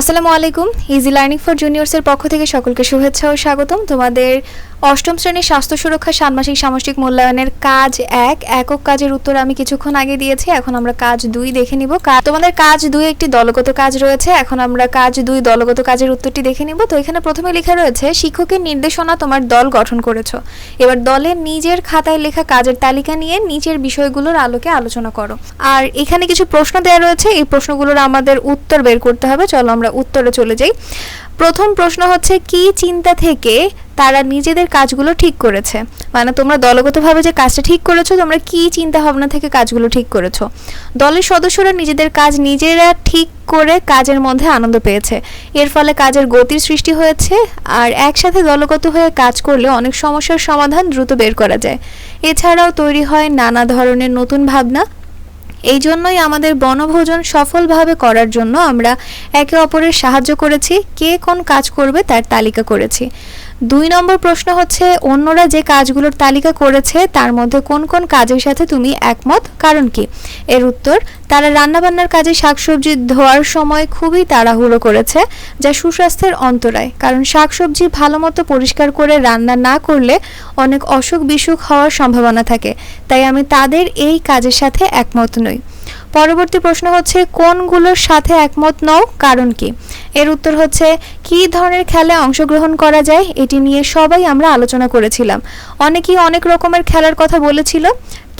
আসসালামু আলাইকুম easy learning for জুনিয়র্সের পক্ষ থেকে সকলকে শুভেচ্ছা ও স্বাগতম। তোমাদের অষ্টম শ্রেণির স্বাস্থ্য সুরক্ষা ষান্মাসিক সামষ্টিক মূল্যায়নের কাজ এক, একক কাজের উত্তর আমি কিছুক্ষণ আগে দিয়েছি, এখন আমরা কাজ দুই দেখে নিব। তোমাদের কাজ দুই একটি দলগত কাজ রয়েছে, এখন আমরা কাজ দুই দলগত কাজের উত্তরটি দেখে নিব। তো এখানে প্রথমে লেখা রয়েছে, শিক্ষকের নির্দেশনা তোমার দল গঠন করেছ। এবার দলের নিজের খাতায় লেখা কাজের তালিকা নিয়ে নিচের বিষয়গুলোর আলোকে আলোচনা করো। আর এখানে কিছু প্রশ্ন দেওয়া রয়েছে, এই প্রশ্নগুলোর আমাদের উত্তর বের করতে হবে। চলো আমরা উত্তরে চলে যাই। প্রথম প্রশ্ন হচ্ছে, কি চিন্তা থেকে তারা নিজেদের কাজগুলো ঠিক করেছে। মানে তোমরা দলগতভাবে যে কাজটা ঠিক করেছ, তোমরা কি চিন্তা ভাবনা থেকে কাজগুলো ঠিক করেছ? দলের সদস্যরা নিজেদের কাজ নিজেরা ঠিক করে কাজের মধ্যে আনন্দ পেয়েছে। এর ফলে কাজের গতির সৃষ্টি হয়েছে আর একসাথে দলগত হয়ে কাজ করলে অনেক সমস্যার সমাধান দ্রুত বের করা যায়। এছাড়াও তৈরি হয় নানা ধরনের নতুন ভাবনা। এই জন্যই আমাদের বনভোজন সফলভাবে করার জন্য আমরা একে অপরের সাহায্য করেছি, কে কোন কাজ করবে তার তালিকা করেছি। দুই নম্বর প্রশ্ন হচ্ছে, অন্যরা যে কাজগুলোর তালিকা করেছে, তার মধ্যে কোন কোন কাজের সাথে তুমি একমত? কারণ কি? এর উত্তর, তারা রান্নাবান্নার কাজে শাকসবজি ধোয়ার সময় খুবই তাড়াহুড়ো করেছে, যা সুস্বাস্থ্যের অন্তরায়। কারণ শাকসবজি ভালো মতো পরিষ্কার করে রান্না না করলে অনেক অসুখ বিসুখ হওয়ার সম্ভাবনা থাকে। তাই আমি তাদের এই কাজের সাথে একমত নই। পরবর্তী প্রশ্ন হচ্ছে, কোনগুলোর সাথে একমত নও, কারণ কি? এর উত্তর হচ্ছে, কি ধরনের খেলায় অংশগ্রহণ করা যায়, এটি নিয়ে সবাই আমরা আলোচনা করেছিলাম। অনেকেই অনেক রকমের খেলার কথা বলেছিল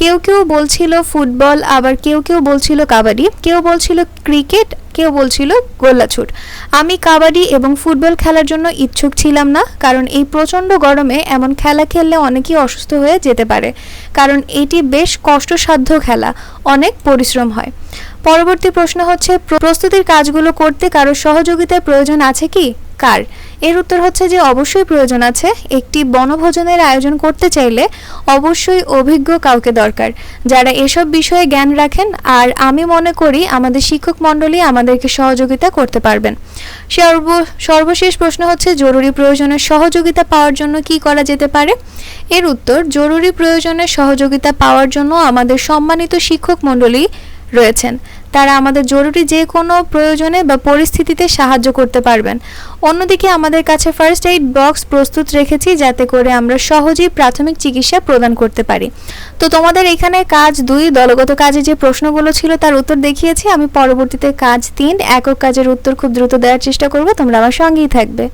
কেউ কেউ বলছিল ফুটবল, আবার কেউ কেউ বলছিল কাবাডি, কেউ বলছিল ক্রিকেট, কেউ বলছিল গোল্লাছুট। আমি কাবাডি এবং ফুটবল খেলার জন্য ইচ্ছুক ছিলাম না, কারণ এই প্রচণ্ড গরমে এমন খেলা খেললে অনেকেই অসুস্থ হয়ে যেতে পারে, কারণ এটি বেশ কষ্টসাধ্য খেলা, অনেক পরিশ্রম হয়। পরবর্তী প্রশ্ন হচ্ছে, প্রস্তুতির কাজগুলো করতে কারও সহযোগিতার প্রয়োজন আছে কি? কার? এর উত্তর হচ্ছে যে অবশ্যই প্রয়োজন আছে একটি বনভোজনের আয়োজন করতে চাইলে অবশ্যই অভিজ্ঞ কাউকে দরকার। যারা এসব বিষয়ে জ্ঞান রাখেন আর আমি মনে করি আমাদের শিক্ষক মণ্ডলী আমাদেরকে সহযোগিতা করতে পারবেন। সর্ব, সর্বশেষ প্রশ্ন হচ্ছে জরুরি প্রয়োজনের সহযোগিতা পাওয়ার জন্য কি করা যেতে পারে? এর উত্তর, জরুরি প্রয়োজনের সহযোগিতা পাওয়ার জন্য আমাদের সম্মানিত শিক্ষক মণ্ডলী রয়েছেন। তারা আমাদের জরুরি যে কোনো প্রয়োজনে বা পরিস্থিতিতে সাহায্য করতে পারবেন। অন্যদিকে আমাদের কাছে ফার্স্ট এইড বক্স প্রস্তুত রেখেছি যাতে করে আমরা সহজেই প্রাথমিক চিকিৎসা প্রদান করতে পারি। তো তোমাদের এখানে কাজ দুই, দলগত কাজে যে প্রশ্নগুলো ছিল তার উত্তর দেখিয়েছি। আমি পরবর্তীতে কাজ তিন, একক কাজের উত্তর খুব দ্রুত দেওয়ার চেষ্টা করব। তোমরা আমার সঙ্গেই থাকবে।